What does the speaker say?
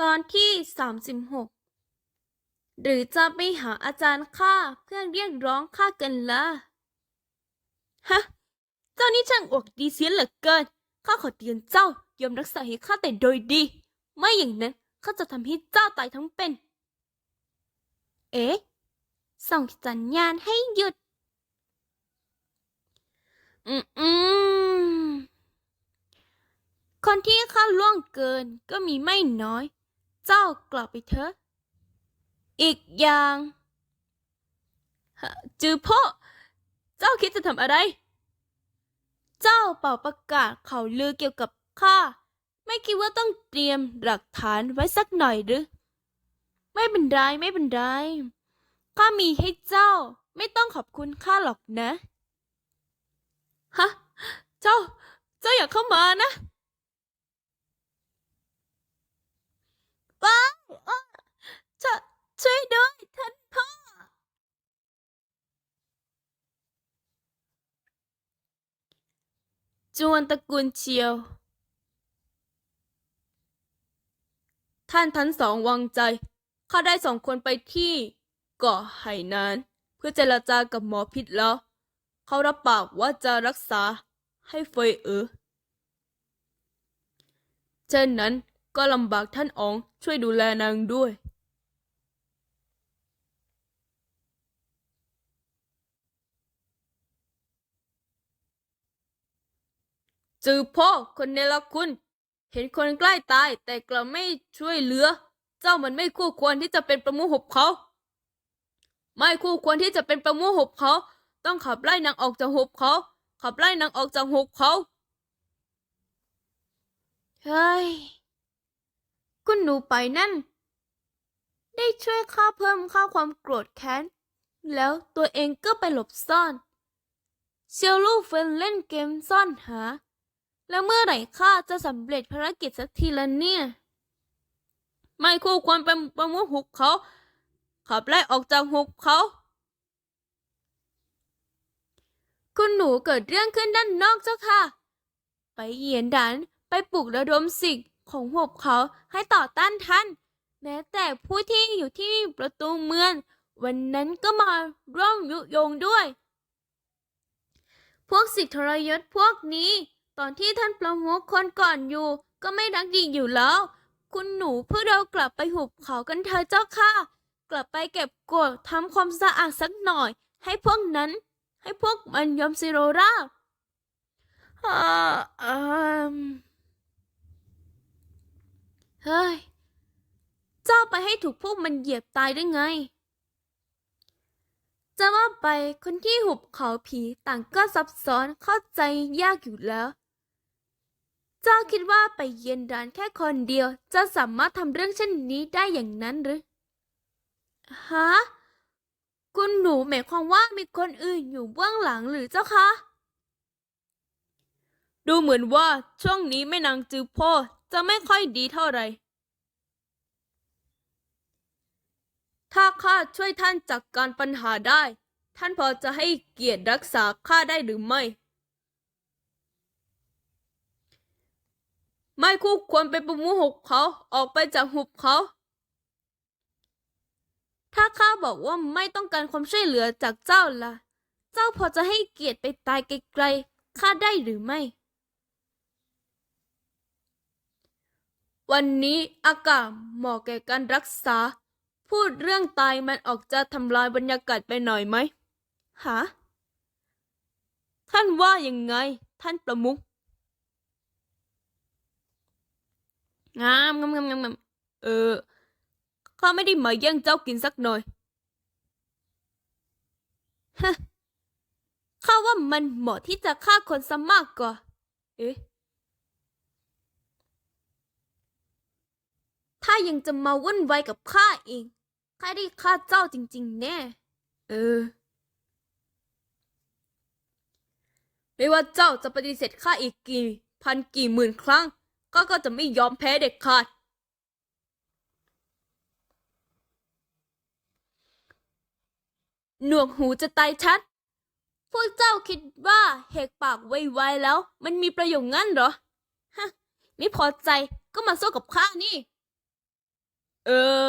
ตอนที่สามสิบหกหรือจะไปหาอาจารย์ข้าเพื่อเรียกร้องข้ากันละฮะ เจ้านี่ช่างอวกดีเสียเหลือเกิน ข้าขอเตือนเจ้ายอมรักษาให้ข้าแต่โดยดี ไม่อย่างนั้นข้าจะทำให้เจ้าตายทั้งเป็น เอ๊ะ ส่งสัญญาณให้หยุด อืมอืมคนที่ข้าล่วงเกินก็มีไม่น้อย เจ้ากลับไปเถอะ อีกอย่างจือพ่อเจ้าคิดจะทำอะไร เจ้าเป่าประกาศข่าวลือเกี่ยวกับข้า ไม่คิดว่าต้องเตรียมหลักฐานไว้สักหน่อยหรือ ไม่เป็นไรไม่เป็นไร ข้ามีให้เจ้า ไม่ต้องขอบคุณข้าหรอกนะ ฮะ เจ้า เจ้าอย่าเข้ามานะ ว้าวอ้อจะช่วยด้วยท่านพ่อ จวนตระกูลเชียว ท่านทั้งสองวางใจ ข้าได้ส่งคนไปที่เกาะไหนาน เพื่อเจรจากับหมอพิษแล้ว เขารับปากว่าจะรักษาให้เฟยเออเช่นนั้นก็ลำบากท่านอ๋องช่วยดูแลนางด้วย จือพ่อคนเนรคุณ เห็นคนใกล้ตายแต่กลับไม่ช่วยเหลือ เจ้ามันไม่คู่ควรที่จะเป็นประมุขหุบเขา ไม่คู่ควรที่จะเป็นประมุขหุบเขา ต้องขับไล่นางออกจากหุบเขา ขับไล่นางออกจากหุบเขาเฮ้ยคุณหนูไปนั่น ได้ช่วยข้าเพิ่มค่าความโกรธแค้น แล้วตัวเองก็ไปหลบซ่อนเชียวลูกเฟนเล่นเกมซ่อนหา แล้วเมื่อไหร่ข้าจะสำเร็จภารกิจสักทีละเนี่ย ไม่คู่ควรเป็นประมุขหุบเขา ขับไล่ออกจากหุบเขา คุณหนูเกิดเรื่องขึ้นด้านนอกเจ้าค่ะ ไปเหยียนดันไปปลุกระดมสิ่งของหุบเขาให้ต่อต้านท่าน แม้แต่ผู้ที่อยู่ที่ประตูเมือง วันนั้นก็มาร่วมยุยงด้วย พวกสิทธิทรยศพวกนี้ ตอนที่ท่านประมุขคนก่อนอยู่ ก็ไม่รักดีอยู่แล้ว คุณหนูเพื่อเรากลับไปหุบเขากันเถอะเจ้าค่ะ กลับไปเก็บกดทำความสะอาดสักหน่อย ให้พวกนั้น ให้พวกมันยอมซิโรราบอ่าเฮ้ย เจ้าไปให้ถูกพวกมันเหยียบตายได้ไง จะว่าไปคนที่หุบเขาผีต่างก็ซับซ้อนเข้าใจยากอยู่แล้ว เจ้าคิดว่าไปเยียนดานแค่คนเดียว จะสามารถทำเรื่องเช่นนี้ได้อย่างนั้นหรือฮะคุณหนูหมายความว่ามีคนอื่นอยู่เบื้องหลังหรือเจ้าคะดูเหมือนว่าช่วงนี้แม่นางจือพ่อจะไม่ค่อยดีเท่าไหร่ ถ้าข้าช่วยท่านจัดกการปัญหาได้ ท่านพอจะให้เกียรติรักษาข้าได้หรือไม่ ไม่คู่ควรเป็นประมุขหุบเขาออกไปจากหุบเขา ถ้าข้าบอกว่าไม่ต้องการความช่วยเหลือจากเจ้าล่ะ เจ้าพอจะให้เกียรติไปตายไกลๆข้าได้หรือไม่ วันนี้อากาศเหมาะแก่การรักษา พูดเรื่องตายมันออกจะทำลายบรรยากาศไปหน่อยไหมฮะท่านว่ายังไง ท่านประมุข งามงามงามงามงามเออข้าไม่ได้มาแย่งเจ้ากินสักหน่อยฮะข้าว่ามันเหมาะที่จะฆ่าคนซะมากกว่า เอ๊ะ ถ้ายังจะมาวุ่นวายกับข้าเองข้าได้ฆ่าเจ้าจริง ๆ แน่ เออ ไม่ว่าเจ้าจะปฏิเสธข้าอีกกี่ พันกี่หมื่นครั้ง ก็ก็จะไม่ยอมแพ้เด็ดขาด หนวกหูจะตายชัด พวกเจ้าคิดว่าเหกปากไวๆแล้ว มันมีประโยชน์งั้นเหรอ ฮะ ไม่พอใจก็มาสู้กับข้านี่ เออ